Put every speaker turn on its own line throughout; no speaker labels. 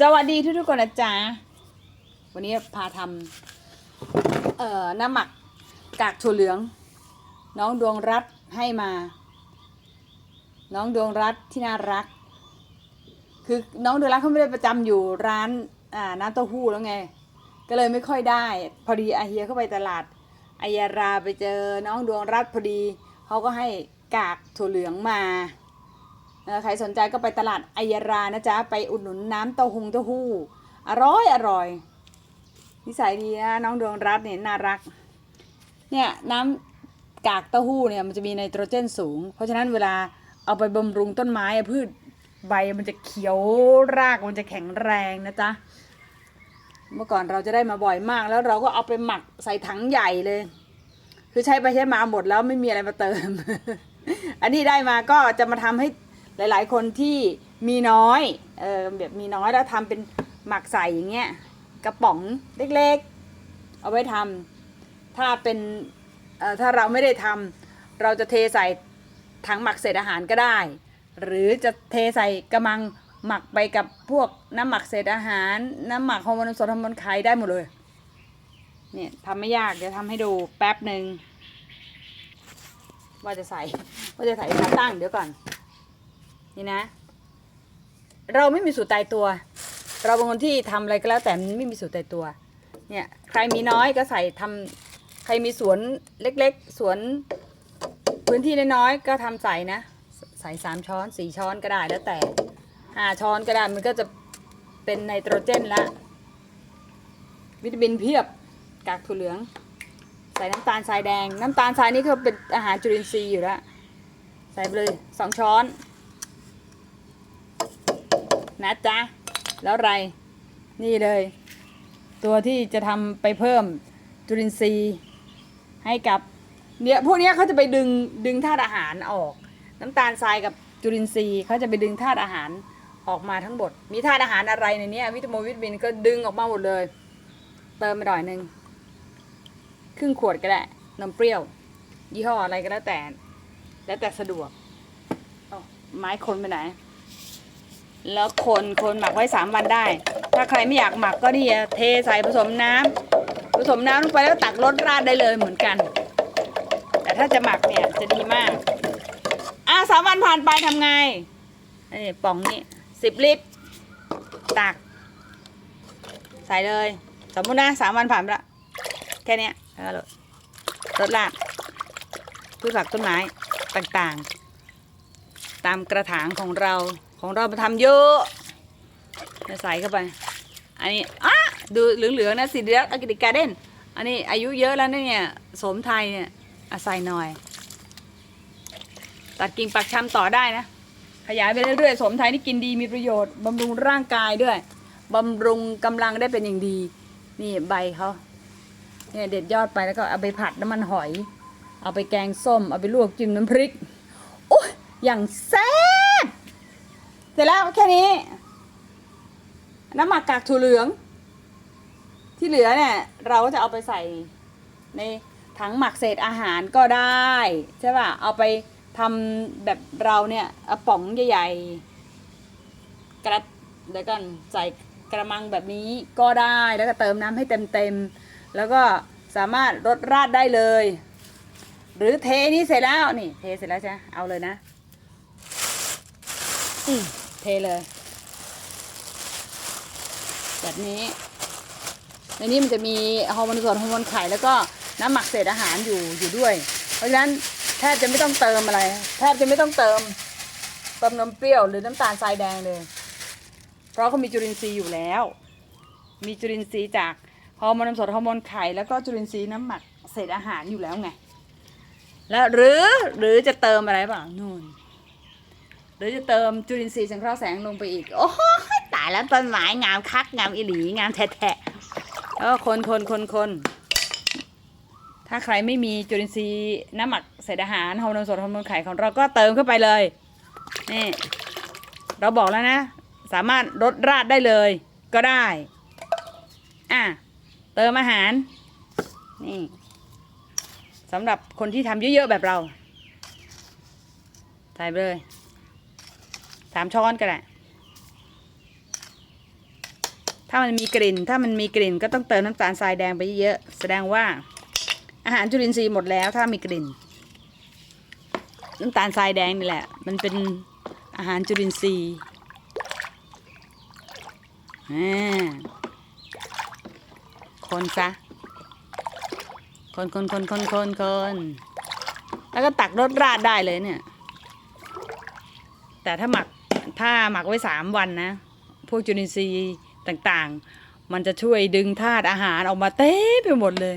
สวัสดีทุกทุกๆคนนะจ๊ะ วันนี้พาทำเอ่อน้ำหมักกากถั่วเหลือง น้องดวงรัตให้มา น้องดวงรัตที่น่ารัก คือน้องดวงรัตเขาไม่ได้ประจำอยู่ร้านอ่าน้ำเต้าหู้แล้วไง ก็เลยไม่ค่อยได้ พอดีอาเฮียเข้าไปตลาดอายาราไปเจอน้องดวงรัตพอดีเขาก็ให้กากถั่วเหลืองมา ใครสนใจก็ไปตลาดไอยารานะจ๊ะ ไปอุดหนุนน้ำเต้าหงเต้าหู้ อร่อยอร่อย นิสัยดีนะน้องดวงรัตน์เนี่ยน่ารัก เนี่ยน้ำกากเต้าหู้เนี่ยมันจะมีไนโตรเจนสูง เพราะฉะนั้นเวลาเอาไปบำรุงต้นไม้พืชใบมันจะเขียวรากมันจะแข็งแรงนะจ๊ะ เมื่อก่อนเราจะได้มาบ่อยมาก แล้วเราก็เอาไปหมักใส่ถังใหญ่เลย คือใช้ไปใช้มาหมดแล้วไม่มีอะไรมาเติม อันนี้ได้มาก็จะมาทำให้ หลาย ๆ คนที่มีน้อยเออแบบมีน้อยแล้วทำเป็นหมักใส่อย่างเงี้ยกระป๋องเล็กๆ เอาไว้ทำถ้าเป็นเอ่อถ้าเราไม่ได้ทำเราจะเทใส่ถังหมักเศษอาหารก็ได้ หรือจะเทใส่กระมังหมักไปกับพวกน้ำหมักเศษอาหาร น้ำหมักฮอร์โมนสดฮอร์โมนไข่ได้หมดเลยเนี่ยทำไม่ยากเดี๋ยวทำให้ดูแป๊บหนึ่งว่าจะใส่ว่าจะใส่ขาตั้งเดี๋ยวก่อน นี่นะ เราไม่มีสูตรตายตัว เราเป็นคนที่ทำอะไรก็แล้วแต่มันไม่มีสูตรตายตัว เนี่ยใครมีน้อยก็ใส่ทำใครมีสวนเล็กๆ สวนพื้นที่น้อยๆก็ทำใส่นะ ใส่สามช้อนสี่ช้อนก็ได้แล้วแต่ห้าช้อนก็ได้มันก็จะเป็นไนโตรเจนละวิตามินเพียบกากถั่วเหลือง ใส่น้ำตาลทรายแดง น้ำตาลทรายนี่ก็เป็นอาหารจุลินทรีย์อยู่แล้ว ใส่ไปเลยสองช้อน นะจ๊ะ แล้วไร นี่เลย ตัวที่จะทำไปเพิ่มจุลินทรีย์ ให้กับเนี่ยพวกเนี้ยเขาจะไปดึงดึงธาตุอาหารออก น้ำตาลทรายกับจุลินทรีย์เขาจะไปดึงธาตุอาหารออกมาทั้งหมด มีธาตุอาหารอะไรในนี้วิตามินวิตามินก็ดึงออกมาหมดเลย เติมไปหน่อยหนึ่งครึ่งขวดก็ได้นมเปรี้ยว ยี่ห้ออะไรก็แล้วแต่ แล้วแต่สะดวกเอาไม้คนไปไหน แล้วคนคนหมักไว้สามวันได้ ถ้าใครไม่อยากหมักก็นี่เทใส่ผสมน้ำผสมน้ำลงไปแล้วตักรสราดได้เลยเหมือนกัน แต่ถ้าจะหมักเนี่ยจะดีมาก อะสามวันผ่านไปทำไงนี่ป่องนี่สิบลิตร ตัก ใส่เลย สมมุตินะสามวันผ่านไปละแค่นี้แล้วก็ราดพืชผักต้นไม้ต่างๆ ตามกระถางของเรา ของเรามาทำเยอะจะใส่เข้าไป อันนี้อะดูเหลืองๆนะสีเหลืองอกิติการเด่นอันนี้อายุเยอะแล้วเนี่ยสมไทยเนี่ยอาศัยหน่อย ตัดกิ่งปักชำต่อได้นะ ขยายไปเรื่อยๆสมไทยนี่กินดีมีประโยชน์บำรุงร่างกายด้วยบำรุงกำลังได้เป็นอย่างดี นี่ใบเขาเนี่ยเด็ดยอดไปแล้วก็เอาไปผัดน้ำมันหอย เอาไปแกงส้ม เอาไปลวกจิ้มน้ำพริกโอ้ยอย่างแซ่บ เสร็จแล้วแค่นี้ น้ำหมักกากถั่วเหลือง ที่เหลือเนี่ย เราก็จะเอาไปใส่ในถังหมักเศษอาหารก็ได้ใช่ป่ะเอาไปทำแบบเราเนี่ยเอาป๋องใหญ่ๆกระเดี๋ยวกันใส่กระมังแบบนี้ก็ได้แล้วก็เติมน้ำให้เต็มๆแล้วก็สามารถรดราดได้เลย หรือเทนี้เสร็จแล้วนี่ เทเสร็จแล้วใช่เอาเลยนะ อืม เทเลย แบบนี้ ในนี้มันจะมีฮอร์โมนส่วนฮอร์โมนไข่แล้วก็น้ำหมักเศษอาหารอยู่อยู่ด้วย เพราะฉะนั้นแทบจะไม่ต้องเติมอะไร แทบจะไม่ต้องเติมเติมนมเปรี้ยวหรือน้ำตาลทรายแดงเลย เพราะเขามีจุลินทรีย์อยู่แล้ว มีจุลินทรีย์จากฮอร์โมนนมสดฮอร์โมนไข่แล้วก็จุลินทรีย์น้ำหมักเศษอาหารอยู่แล้วไง แล้วหรือหรือจะเติมอะไรเปล่านู่ หรือจะเติมจุลินทรีย์สังเคราะห์แสงลงไปอีก โอ้โหตายแล้วต้นไม้งามคักงามอิหลีงามแท้ๆแล้วก็คนคนคนคนถ้าใครไม่มีจุลินทรีย์น้ำหมักเศษอาหารฮอร์โมนนมสดฮอร์โมนไข่ของเราก็เติมเข้าไปเลยนี่เราบอกแล้วนะ สามารถลดราดได้เลยก็ได้ อะ เติมอาหาร นี่สำหรับคนที่ทำเยอะๆแบบเรา ใส่ไปเลย สามช้อนก็ได้ ถ้ามันมีกลิ่น ถ้ามันมีกลิ่นก็ต้องเติมน้ำตาลทรายแดงไปเยอะแสดงว่า อาหารจุลินทรีย์หมดแล้วถ้ามีกลิ่น น้ำตาลทรายแดงนี่แหละ มันเป็นอาหารจุลินทรีย์คนซะ คนคนคนคนคนคน แล้วก็ตักรสราดได้เลยเนี่ย แต่ถ้าหมัก ถ้าหมักไว้สามวันนะ พวกจุลินทรีย์ต่างๆ มันจะช่วยดึงธาตุอาหารออกมาเต็มไปหมดเลย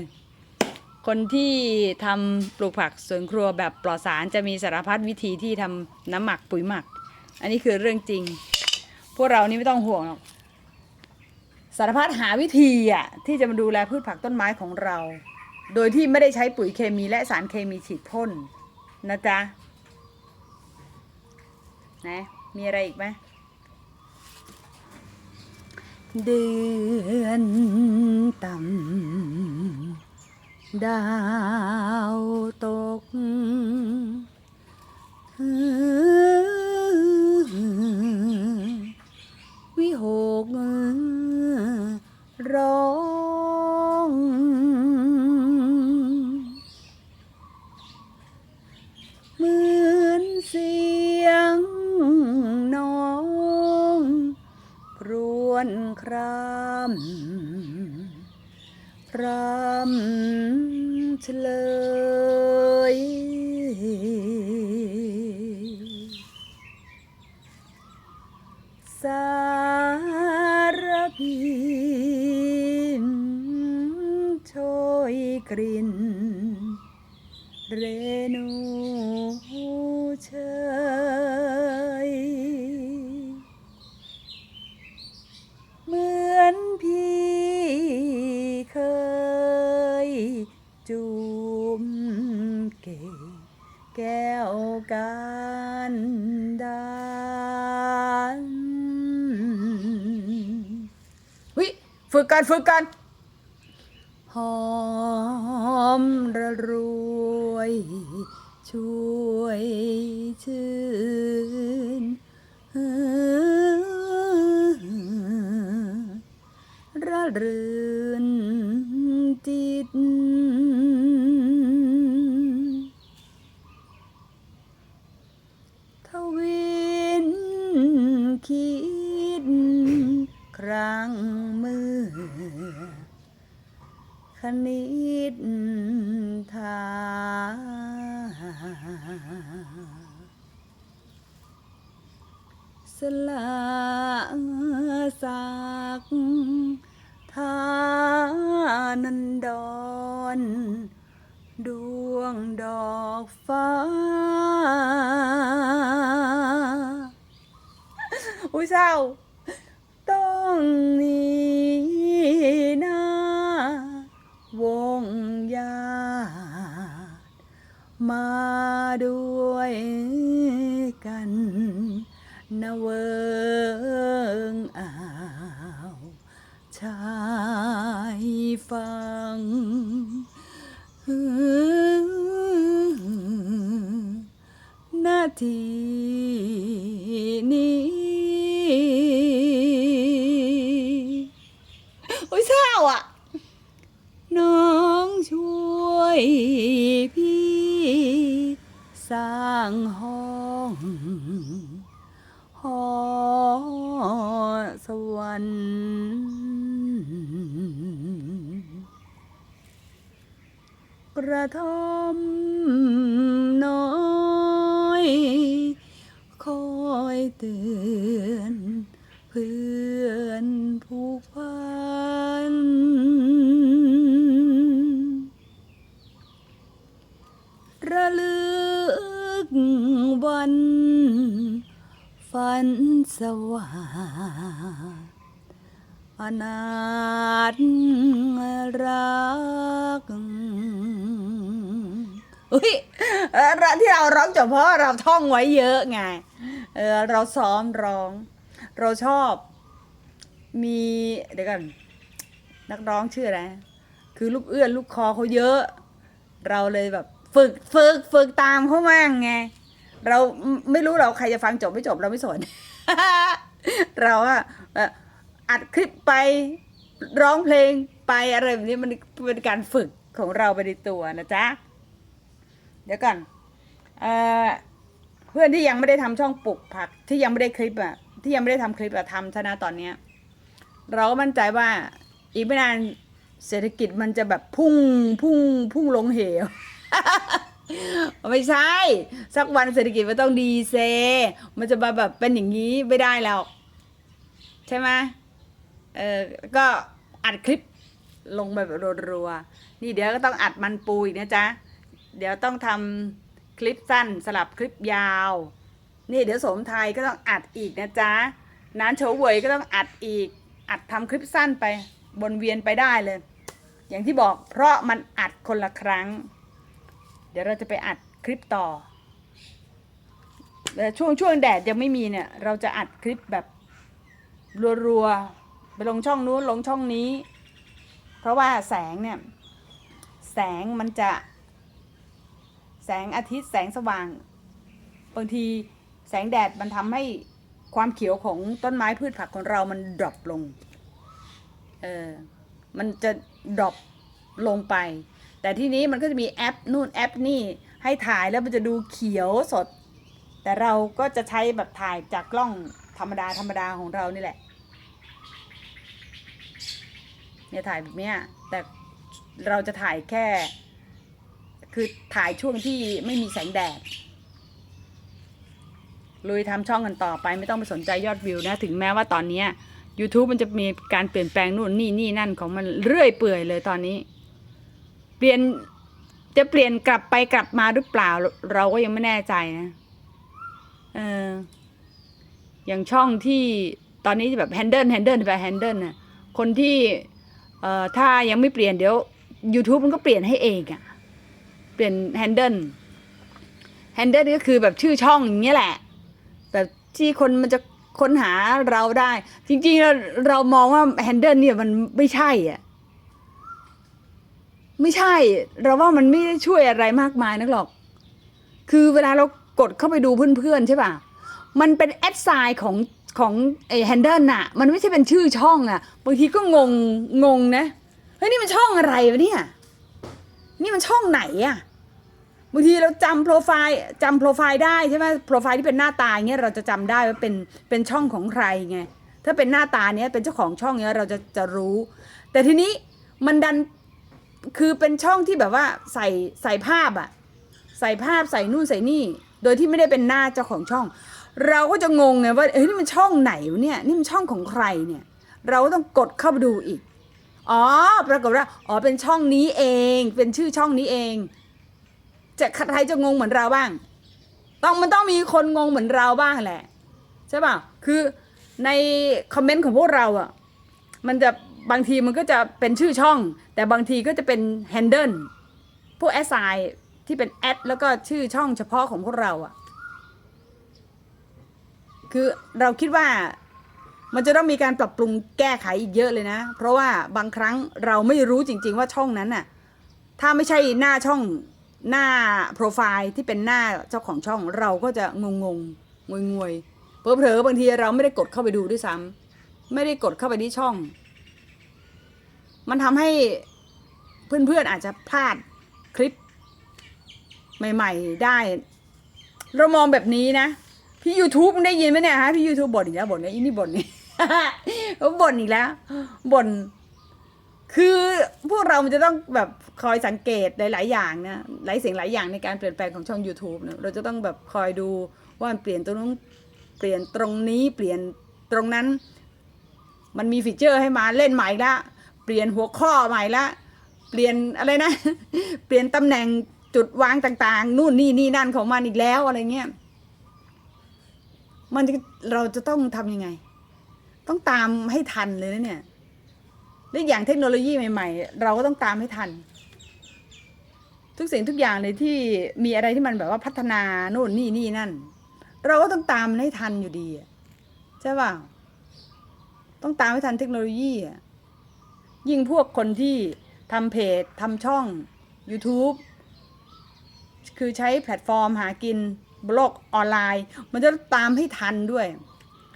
คนที่ทำปลูกผักสวนครัวแบบปลอดสารจะมีสารพัดวิธีที่ทำน้ำหมักปุ๋ยหมัก อันนี้คือเรื่องจริง พวกเรานี่ไม่ต้องห่วงหรอกสารพัดหาวิธีอะที่จะมาดูแลพืชผักต้นไม้ของเรา โดยที่ไม่ได้ใช้ปุ๋ยเคมีและสารเคมีฉีดพ่นนะจ๊ะนะ มีอะไรอีกไหมเดือนต่ำดาวตกวิหกร้องเมื่อ วญครามพรำเฉลย สารพินโชยกลิ่นเรนูเชย แก้วกันดานวิฝึกกันฝึกกัน หอมระรวย ช่วยชื่นระรื่นจิต คณิตทาสละสักทานันดอนดวงดอกฟ้า อุ้ยเศร้าต้อง กันนะเวิงอ่าวชายฟังนาที ห้องหอสวรรค์กระท่อมน้อย คอยเตือน เพื่อนผู้ วันฝันสว่างอนาถรักอุ้ยที่เราร้องจบเพราะเราท่องไว้เยอะไง เออเราซ้อมร้อง เราชอบ มีเดี๋ยวกันนักร้องชื่ออะไร คือลูกเอื้อนลูกคอเขาเยอะ เราเลยแบบฝึกฝึกฝึกตามเขามั่งไง เราไม่รู้เราใครจะฟังจบไม่จบเราไม่สน เราอะอัดคลิปไปร้องเพลงไปอะไรแบบนี้มันเป็นการฝึกของเราไปในตัวนะจ๊ะ เดี๋ยวก่อนเอเพื่อนที่ยังไม่ได้ทำช่องปลูกผักที่ยังไม่ได้คลิปอะที่ยังไม่ได้ทำคลิปอะทำชนะตอนเนี้ย เราก็มั่นใจว่าอีกไม่นานเศรษฐกิจมันจะแบบพุ่งพุ่งพุ่งลงเหว ไม่ใช่ สักวันเศรษฐกิจมันต้องดีเซ มันจะมาแบบเป็นอย่างนี้ไม่ได้แล้ว ใช่ไหมเออก็อัดคลิปลงไปแบบรัวๆนี่เดี๋ยวก็ต้องอัดมันปูอีกนะจ๊ะ เดี๋ยวต้องทำคลิปสั้นสลับคลิปยาว นี่เดี๋ยวสมไทยก็ต้องอัดอีกนะจ๊ะนานโฉเวยก็ต้องอัดอีก อัดทำคลิปสั้นไปบนเวียนไปได้เลย อย่างที่บอกเพราะมันอัดคนละครั้ง เดี๋ยวเราจะไปอัดคลิปต่อแต่ช่วงช่วงแดดยังไม่มีเนี่ย เราจะอัดคลิปแบบรัวๆ ไปลงช่องนู้นลงช่องนี้ เพราะว่าแสงเนี่ย แสงมันจะ แสงอาทิตย์แสงสว่าง บางทีแสงแดดมันทำให้ความเขียวของต้นไม้พืชผักของเรามันดรอปลง เออ มันจะดรอปลงไป แต่ที่นี้มันก็จะมีแอปนู่นแอปนี่ให้ถ่ายแล้วมันจะดูเขียวสด แต่เราก็จะใช้แบบถ่ายจากกล้องธรรมดาธรรมดาของเรานี่แหละเนี่ยถ่ายแบบเนี้ยแต่เราจะถ่ายแค่ คือถ่ายช่วงที่ไม่มีแสงแดดลุยทำช่องกันต่อไปไม่ต้องไปสนใจยอดวิวนะ ถึงแม้ว่าตอนนี้ย YouTube มันจะมีการเปลี่ยนแปลงนู่นนี่นี่นั่นของมันเรื่อยเปื่อยเลยตอนนี้ เปลี่ยนจะเปลี่ยนกลับไปกลับมาหรือเปล่า เราก็ยังไม่แน่ใจนะเอออย่างช่องที่ตอนนี้แบบแฮนเดิลแฮนเดิลไปแฮนเดิลน่ะคนที่เอ่อถ้ายังไม่เปลี่ยนเดี๋ยว YouTube มันก็เปลี่ยนให้เองอะเปลี่ยนแฮนเดิลแฮนเดิลก็คือแบบชื่อช่องอย่างเงี้ยแหละแบบที่คนมันจะค้นหาเราได้ จริงๆเราเรามองว่าแฮนเดิลเนี่ยมันไม่ใช่อะ ไม่ใช่ เราว่ามันไม่ได้ช่วยอะไรมากมายนักหรอก คือเวลาเรากดเข้าไปดูเพื่อนๆใช่ป่ะ มันเป็นแอดไซน์ของของไอแฮนเดิลน่ะ มันไม่ใช่เป็นชื่อช่องอะบางทีก็งงงงนะ เฮ้ยนี่มันช่องอะไรวะเนี่ย นี่มันช่องไหนอะบางทีเราจำโปรไฟล์จำโปรไฟล์ได้ใช่ไหมโปรไฟล์ที่เป็นหน้าตาอย่างเงี้ยเราจะจำได้ว่าเป็นเป็นช่องของใครไงถ้าเป็นหน้าตาเนี้ยเป็นเจ้าของช่องเนี้ยเราจะจะรู้ แต่ทีนี้มันดัน คือเป็นช่องที่แบบว่าใส่ใส่ภาพอะใส่ภาพใส่นู่นใส่นี่ โดยที่ไม่ได้เป็นหน้าเจ้าของช่อง เราก็จะงงไงว่าเอ้ยนี่มันช่องไหนเนี่ยนี่มันช่องของใครเนี่ย เราก็ต้องกดเข้าไปดูอีกอ๋อปรากฏว่าอ๋อเป็นช่องนี้เอง เป็นชื่อช่องนี้เอง จะใครจะงงเหมือนเราบ้าง ต้องมันต้องมีคนงงเหมือนเราบ้างแหละใช่ป่ะคือในคอมเมนต์ของพวกเราอะมันจะ บางทีมันก็จะเป็นชื่อช่อง แต่บางทีก็จะเป็นแฮนเดิลพวกแอสไซที่เป็นแอดแล้วก็ชื่อช่องเฉพาะของพวกเราอะคือเราคิดว่ามันจะต้องมีการปรับปรุงแก้ไขอีกเยอะเลยนะ เพราะว่าบางครั้งเราไม่รู้จริง ๆ ว่าช่องนั้นน่ะ ถ้าไม่ใช่หน้าช่องหน้าโปรไฟล์ที่เป็นหน้าเจ้าของช่องเราก็จะงงงงวยงวยเผลอๆบางทีเราไม่ได้กดเข้าไปดูด้วยซ้ำไม่ได้กดเข้าไปที่ช่อง มันทำให้เพื่อนๆอาจจะพลาดคลิปใหม่ ๆ ได้ เรามองแบบนี้นะ พี่ YouTube มึงได้ยินไหมเนี่ยฮะพี่ YouTube บ่นอีกแล้วบ่นเนี่ยอีนี่บ่นนี่เขาบ่นอีกแล้วบ่นคือพวกเรามันจะต้องแบบคอยสังเกตหลาย ๆ อย่างนะหลายเสิ่งหลายอย่างในการเปลี่ยนแปลงของช่อง YouTube นะเราจะต้องแบบคอยดูว่ามันเปลี่ยนตรงนู้นเปลี่ยนตรงนี้เปลี่ยนตรงนั้น มันมีฟีเจอร์ให้มาเล่นใหม่ละ ปลี่ยนหัวข้อใหม่ละ เปลี่ยนอะไรนะ เปลี่ยนตำแหน่งจุดวางต่างๆ นู่นนี่นี่นั่นของมันอีกแล้วอะไรเงี้ย มันเราจะต้องทำยังไง ต้องตามให้ทันเลยนะเนี่ยและอย่างเทคโนโลยีใหม่ ๆ เราก็ต้องตามให้ทัน ทุกสิ่งทุกอย่างเลยที่มีอะไรที่มันแบบว่าพัฒนาโน่นนี่นี่นั่น เราก็ต้องตามให้ทันอยู่ดีใช่ป่ะต้องตามให้ทันเทคโนโลยีอะ ยิ่งพวกคนที่ทำเพจทำช่อง YouTube คือใช้แพลตฟอร์มหากินบล็อกออนไลน์ มันจะตามให้ทันด้วย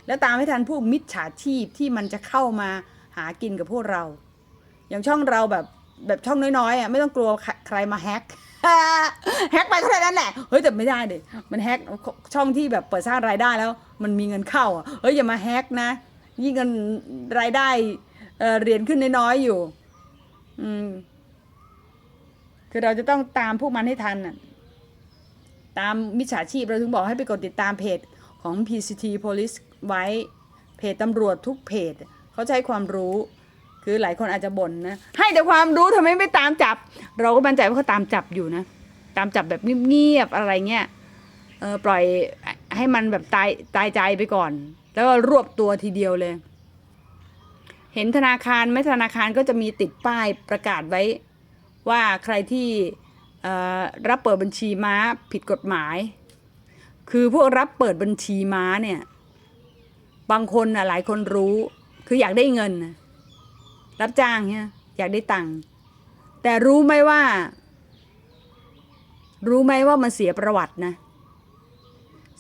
แล้วตามให้ทันพวกมิจฉาชีพที่มันจะเข้ามาหากินกับพวกเรา อย่างช่องเราแบบแบบช่องน้อยๆอะไม่ต้องกลัวใครมาแฮกแฮกไปเท่านั้นแหละ เฮ้ยแต่ไม่ได้เด็มันแฮกช่องที่แบบเปิดสร้างรายได้แล้ว มันมีเงินเข้าอะ เฮ้ยอย่ามาแฮกนะ ยิ่งเงินรายได้ เหรียญขึ้นน้อยๆอยู่ อืม คือเราจะต้องตามพวกมันให้ทันน่ะ ตามมิจฉาชีพเราถึงบอกให้ไปกดติดตามเพจของ PCT Police ไว้เพจตำรวจทุกเพจเขาใช้ความรู้คือหลายคนอาจจะบ่นนะ ให้แต่ความรู้ทำไมไม่ตามจับ เราก็มั่นใจว่าเขาตามจับอยู่นะ ตามจับแบบเงียบๆอะไรเงี้ยเออปล่อยให้มันแบบตายตายใจไปก่อน แล้วก็รวบตัวทีเดียวเลย เห็นธนาคารไหม่ธนาคารก็จะมีติดป้ายประกาศไว้ ว่าใครที่รับเปิดบัญชีม้าผิดกฎหมาย คือพวกรับเปิดบัญชีม้าเนี่ย บางคนนะหลายคนรู้คืออยากได้เงิน รับจ้างเนี่ยอยากได้ตังค์แต่รู้ไหมว่า รู้ไหมว่ามันเสียประวัตินะ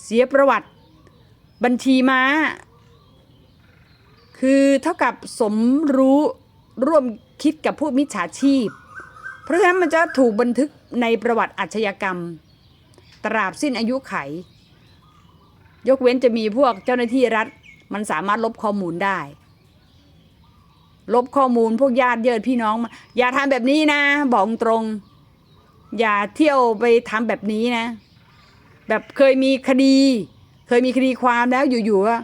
เสียประวัติ บัญชีม้า คือเท่ากับสมรู้ร่วมคิดกับพวกมิจฉาชีพ เพราะฉะนั้นมันจะถูกบันทึกในประวัติอาชญากรรม ตราบสิ้นอายุไข ยกเว้นจะมีพวกเจ้าหน้าที่รัฐ มันสามารถลบข้อมูลได้ ลบข้อมูลพวกญาติเยิดพี่น้องมาอย่าทำแบบนี้นะ บอกตรง อย่าเที่ยวไปทำแบบนี้นะ แบบเคยมีคดี เคยมีคดีความแล้วอยู่ๆว่า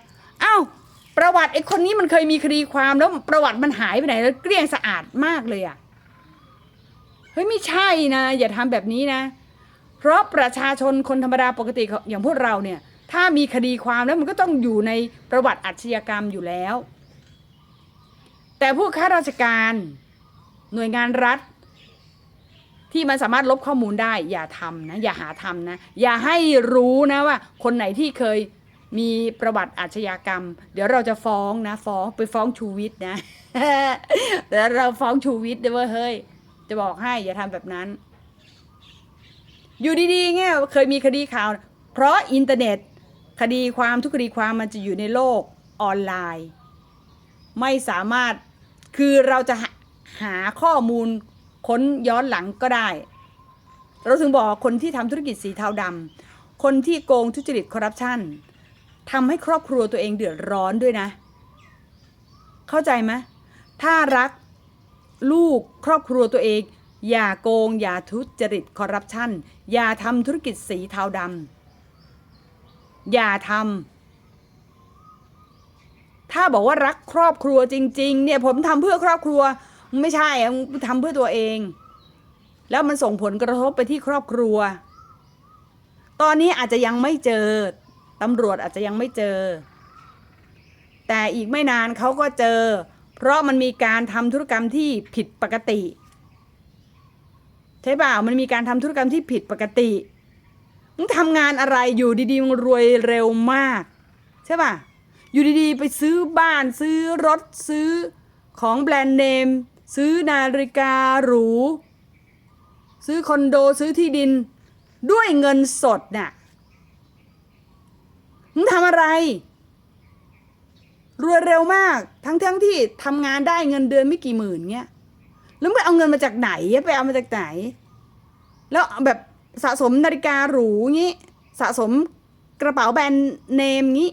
ประวัติไอ้คนนี้มันเคยมีคดีความแล้วประวัติมันหายไปไหนแล้วเกลี้ยงสะอาดมากเลยอะเฮ้ยไม่ใช่นะ อย่าทำแบบนี้นะ เพราะประชาชนคนธรรมดาปกติอย่างพวกเราเนี่ย ถ้ามีคดีความแล้วมันก็ต้องอยู่ในประวัติอาชญากรรมอยู่แล้ว แต่พวกข้าราชการหน่วยงานรัฐ ที่มันสามารถลบข้อมูลได้ อย่าทำนะ อย่าหาทำนะ อย่าให้รู้นะว่า คนไหนที่เคย มีประวัติอาชญากรรม เดี๋ยวเราจะฟ้องนะ ฟ้องไปฟ้องชูวิทย์นะแล้วเราฟ้องชูวิทย์ด้วยว่าเฮ้ย จะบอกให้อย่าทำแบบนั้น อยู่ดีๆเงี้ยเคยมีคดีข่าว เพราะอินเทอร์เน็ต คดีความทุกคดีความมันจะอยู่ในโลกออนไลน์ ไม่สามารถคือเราจะหาข้อมูลค้นย้อนหลังก็ได้ เราถึงบอกคนที่ทำธุรกิจสีเทาดำคนที่โกงทุจริตคอร์รัปชัน ทำให้ครอบครัวตัวเองเดือดร้อนด้วยนะ เข้าใจไหมถ้ารักลูกครอบครัวตัวเอง อย่าโกง อย่าทุจริตคอร์รัปชันอย่าทำธุรกิจสีเทาดำอย่าทำถ้าบอกว่ารักครอบครัวจริง ๆ เนี่ยผมทำเพื่อครอบครัวไม่ใช่ทำเพื่อตัวเอง แล้วมันส่งผลกระทบไปที่ครอบครัว ตอนนี้อาจจะยังไม่เจอ ตำรวจอาจจะยังไม่เจอ แต่อีกไม่นานเขาก็เจอ เพราะมันมีการทำธุรกรรมที่ผิดปกติใช่เปล่ามันมีการทำธุรกรรมที่ผิดปกติมึงทำงานอะไรอยู่ดีๆมึงรวยเร็วมาก ใช่ป่ะ อยู่ดีๆ ไปซื้อบ้านซื้อรถซื้อของแบรนด์เนม ซื้อนาฬิกาหรู ซื้อคอนโดซื้อที่ดิน ด้วยเงินสดน่ะ มึงทำอะไร รวยเร็วมาก ทั้งทั้งที่ทำงานได้เงินเดือนไม่กี่หมื่นเงี้ย แล้วไปเอาเงินมาจากไหนไปเอามาจากไหน แล้วแบบสะสมนาฬิกาหรูงี้สะสมกระเป๋าแบรนด์เนมงี้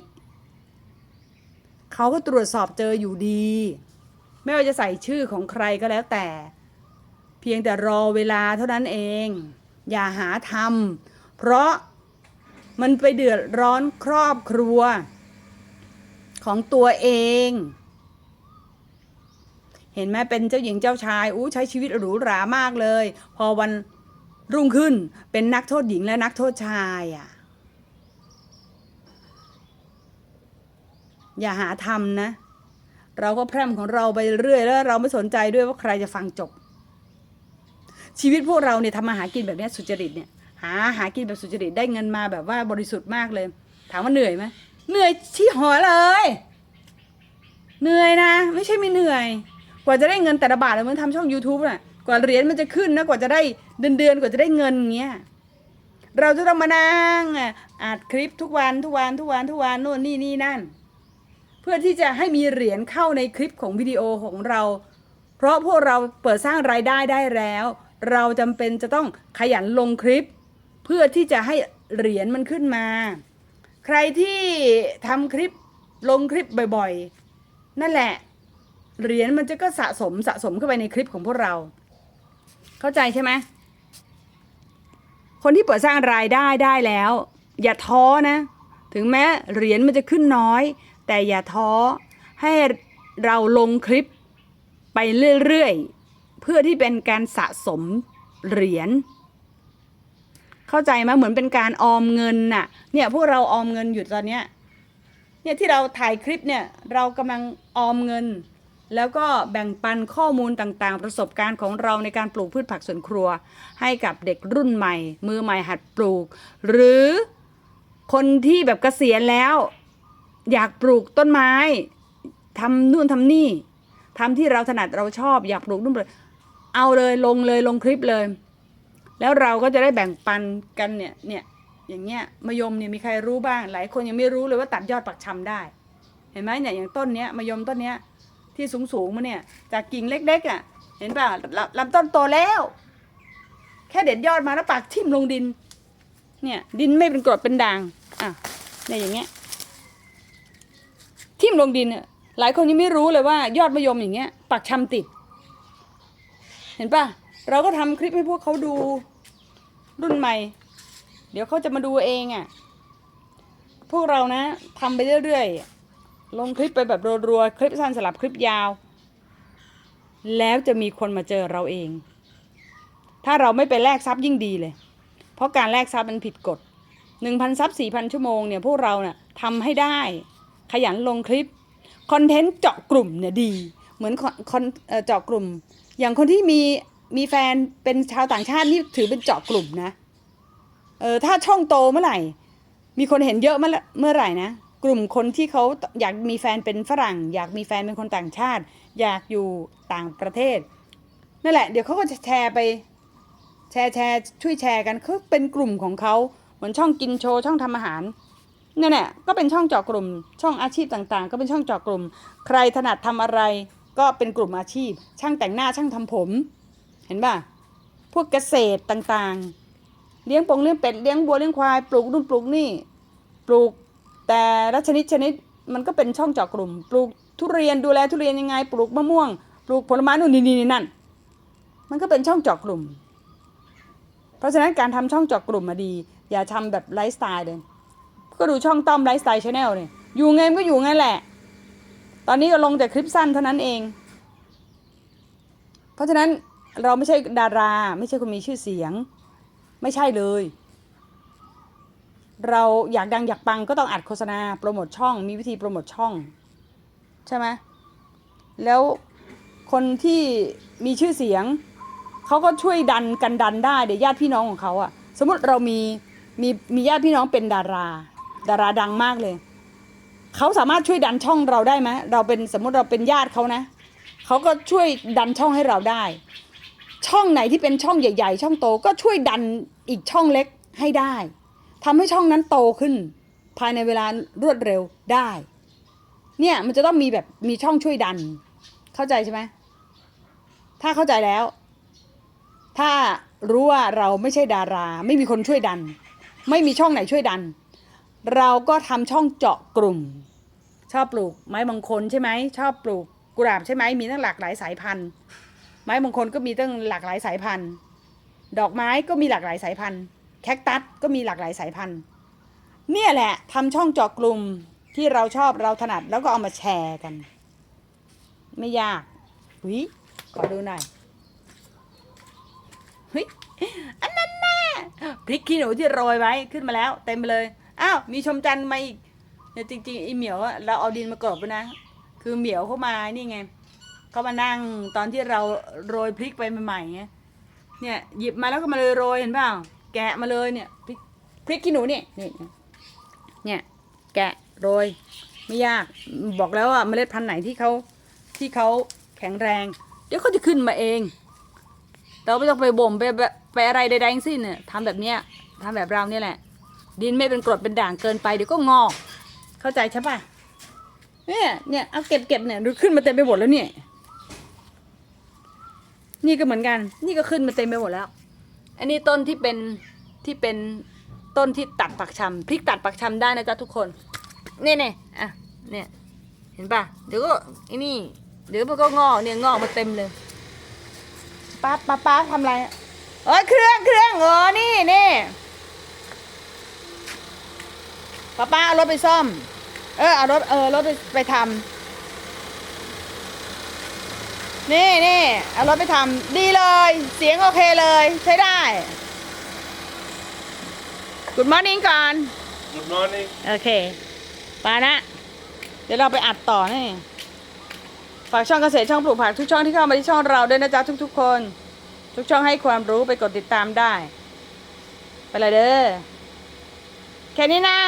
เขาก็ตรวจสอบเจออยู่ดี ไม่ว่าจะใส่ชื่อของใครก็แล้วแต่ เพียงแต่รอเวลาเท่านั้นเอง อย่าหาทำเพราะ มันไปเดือดร้อนครอบครัว ของตัวเอง เห็นไหมเป็นเจ้าหญิงเจ้าชายอู้ใช้ชีวิตหรูหรามากเลย พอวันรุ่งขึ้นเป็นนักโทษหญิงและนักโทษชายอะ อย่าหาทำนะ เราก็แพร่มของเราไปเรื่อยแล้วเราไม่สนใจด้วยว่าใครจะฟังจบ ชีวิตพวกเราเนี่ยทำมาหากินแบบนี้สุจริตเนี่ย หาหากินแบบสุจริตได้เงินมาแบบว่าบริสุทธิ์มากเลย ถามว่าเหนื่อยไหมเหนื่อยชี้หอเลย เหนื่อยนะ ไม่ใช่ไม่เหนื่อย กว่าจะได้เงินแต่ละบาทเลยมันทำช่อง YouTube น่ะกว่าเหรียญมันจะขึ้นนะกว่าจะได้เดือนเดือนๆกว่าจะได้เงินเงี้ยเราจะต้องมานั่งอะอัดคลิปทุกวันทุกวันทุกวันทุกวันนู่นนี่นี่นั่น เพื่อที่จะให้มีเหรียญเข้าในคลิปของวิดีโอของเรา เพราะพวกเราเปิดสร้างรายได้ได้แล้ว เราจำเป็นจะต้องขยันลงคลิป เพื่อที่จะให้เหรียญมันขึ้นมา ใครที่ทำคลิปลงคลิปบ่อยๆ นั่นแหละ เหรียญมันจะก็สะสมสะสมเข้าไปในคลิปของพวกเรา เข้าใจใช่ไหมคนที่เปิดสร้างรายได้ได้แล้ว อย่าท้อนะ ถึงแม้เหรียญมันจะขึ้นน้อย แต่อย่าท้อให้เราลงคลิปไปเรื่อยๆ เพื่อที่เป็นการสะสมเหรียญ เข้าใจไหมเหมือนเป็นการออมเงินน่ะ เนี่ยพวกเราออมเงินอยู่ตอนเนี้ย เนี่ยที่เราถ่ายคลิปเนี่ยเรากำลังออมเงิน แล้วก็แบ่งปันข้อมูลต่างๆ ประสบการณ์ของเราในการปลูกพืชผักสวนครัว ให้กับเด็กรุ่นใหม่ มือใหม่หัดปลูก หรือคนที่แบบเกษียณแล้ว อยากปลูกต้นไม้ทำนู่นทำนี่ทำที่เราถนัดเราชอบอยากปลูกนู่นเลยเอาเลยลงเลยลงคลิปเลย แล้วเราก็จะได้แบ่งปันกันเนี่ยเนี่ยอย่างเงี้ยมะยมเนี่ยมีใครรู้บ้าง หลายคนยังไม่รู้เลยว่าตัดยอดปักชำได้ เห็นไหมเนี่ยอย่างต้นเนี้ยมะยมต้นเนี้ยที่สูงสูงๆมาเนี่ยจากกิ่งเล็กๆอะเห็นป่ะลำลำต้นโตแล้ว แค่เด็ดยอดมาแล้วปักทิ่มลงดิน เนี่ยดินไม่เป็นกรดเป็นด่างอะเนี่ยอย่างเงี้ยทิ่มลงดินอะหลายคนยังไม่รู้เลยว่ายอดมะยมอย่างเงี้ย ปักชำติด เห็นป่ะ เราก็ทำคลิปให้พวกเขาดูรุ่นใหม่ เดี๋ยวเขาจะมาดูเองอะ พวกเรานะทำไปเรื่อยๆ ลงคลิปไปแบบรัวๆ คลิปสั้นสลับคลิปยาว แล้วจะมีคนมาเจอเราเอง ถ้าเราไม่ไปแลกทรัพย์ยิ่งดีเลย เพราะการแลกทรัพย์มันผิดกฎหนึ่งพันซับสี่พันชั่วโมงเนี่ยพวกเราเนี่ยทำให้ได้ ขยันลงคลิปคอนเทนต์เจาะกลุ่มเนี่ยดี เหมือนคอนเจาะกลุ่ม อย่างคนที่มี มีแฟนเป็นชาวต่างชาตินี่ถือเป็นเจาะกลุ่มนะ เออถ้าช่องโตเมื่อไหร่ มีคนเห็นเยอะเมื่อเมื่อไหร่นะกลุ่มคนที่เขาอยากมีแฟนเป็นฝรั่ง อยากมีแฟนเป็นคนต่างชาติ อยากอยู่ต่างประเทศ นั่นแหละ เดี๋ยวเขาก็จะแชร์ไป แชร์แชร์ช่วยแชร์กันเขาเป็นกลุ่มของเขาเหมือนช่องกินโชว์ช่องทำอาหารนั่นแหละก็เป็นช่องเจาะกลุ่ม ช่องอาชีพต่างๆ ก็เป็นช่องเจาะกลุ่ม ใครถนัดทำอะไร ก็เป็นกลุ่มอาชีพ ช่างแต่งหน้าช่างทำผม เห็นป่ะพวกเกษตรต่างๆ เลี้ยงปงเลี้ยงเป็ดเลี้ยงบัวเลี้ยงควายปลูกนู่นปลูกนี่ปลูกแต่ละชนิดชนิดมันก็เป็นช่องเจาะกลุ่ม ปลูกทุเรียนดูแลทุเรียนยังไง ปลูกมะม่วง ปลูกผลไม้นู่นนี่นี่นั่น มันก็เป็นช่องเจาะกลุ่ม เพราะฉะนั้นการทำช่องเจาะกลุ่มมาดี อย่าทำแบบไลฟ์สไตล์เลยก็ดูช่องต้อมไลฟ์สไตล์ชาแนลเนี่ยอยู่ไงมันก็อยู่งั้นแหละ ตอนนี้ก็ลงแต่คลิปสั้นเท่านั้นเอง เพราะฉะนั้น เราไม่ใช่ดารา ไม่ใช่คนมีชื่อเสียง ไม่ใช่เลย เราอยากดังอยากปังก็ต้องอัดโฆษณาโปรโมทช่อง มีวิธีโปรโมทช่อง ใช่ไหมแล้วคนที่มีชื่อเสียงเขาก็ช่วยดันกันดันได้เดี๋ยวญาติพี่น้องของเขาอะสมมติเรามีมีมีญาติพี่น้องเป็นดารา ดาราดังมากเลยเขาสามารถช่วยดันช่องเราได้ไหมเราเป็นสมมติเราเป็นญาติเขานะเขาก็ช่วยดันช่องให้เราได้ ช่องไหนที่เป็นช่องใหญ่ ๆ ช่องโตก็ช่วยดันอีกช่องเล็กให้ได้ทำให้ช่องนั้นโตขึ้น ภายในเวลารวดเร็วได้ เนี่ยมันจะต้องมีแบบมีช่องช่วยดัน เข้าใจใช่ไหมถ้าเข้าใจแล้ว ถ้ารู้ว่าเราไม่ใช่ดารา ไม่มีคนช่วยดัน ไม่มีช่องไหนช่วยดัน เราก็ทำช่องเจาะกลุ่ม ชอบปลูกไม้มงคลใช่ไหมชอบปลูกกุหลาบใช่ไหมมีตั้งหลากหลายสายพันธุ์ ไม้มงคลก็มีตั้งหลากหลายสายพันธุ์ ดอกไม้ก็มีหลากหลายสายพันธุ์ แคคตัสก็มีหลากหลายสายพันธุ์ เนี่ยแหละทำช่องเจาะกลุ่มที่เราชอบเราถนัดแล้วก็เอามาแชร์กัน ไม่ยากหุยขอดูหน่อยเฮ้ยอันนั้นแน่พริกขี้หนูที่โรยไว้ขึ้นมาแล้วเต็มไปเลย อ้าวมีชมจันทร์มาอีกเนี่ยจริงๆไอเหมียวเราเอาดินมากรบไว้นะ คือเหมียวเข้ามานี่ไง เขามานั่งตอนที่เราโรยพริกไปใหม่ๆไงเนี่ยหยิบมาแล้วก็มาเลยโรยเห็นเปล่าแกะมาเลยเนี่ยพริกพริกขี้หนูเนี่ยนี่เนี่ยแกะโรยไม่ยากบอกแล้วว่าเมล็ดพันธุ์ไหนที่เขาที่เขาแข็งแรง เดี๋ยวเขาจะขึ้นมาเอง เราไม่ต้องไปบ่มไปไปไปอะไรใดๆทั้งสิ้นเนี่ยทำแบบเนี้ยทำแบบเราเนี่ยแหละ ดินไม่เป็นกรดเป็นด่างเกินไปเดี๋ยวก็งอก เข้าใจใช่ปะเนี่ยเนี่ยเอาเก็บเก็บเนี่ยดูขึ้นมาเต็มไปหมดแล้วเนี่ย นี่ก็เหมือนกัน นี่ก็ขึ้นมาเต็มไปหมดแล้ว อันนี้ต้นที่เป็นที่เป็นต้นที่ตัดปักชำพริกตัดปักชำได้นะจ๊ะทุกคน เนี่ยเนี่ยอะ เนี่ย เห็นปะเดี๋ยวก็ไอ้นี่ เดี๋ยวมันก็งอกเนี่ยงอกมาเต็มเลย ป้าป้าป้าทำอะไรเอ้ยเครื่องเครื่องเออนี่นี่ป้าป้าเอารถไปซ่อม เออเอารถเออรถไปไปทำ นี่นี่เอารถไปทำดีเลย เสียงโอเคเลย ใช้ได้ Good morning ก่อน
Good morning.
โอเคไปนะ เดี๋ยวเราไปอัดต่อนี่ฝากช่องเกษตรช่องปลูกผักทุกช่องที่เข้ามาที่ช่องเราด้วยนะจ๊ะทุกๆคน ทุกช่องให้ความรู้ไปกดติดตามได้ ไปเลยเด้อแค่นี้นะ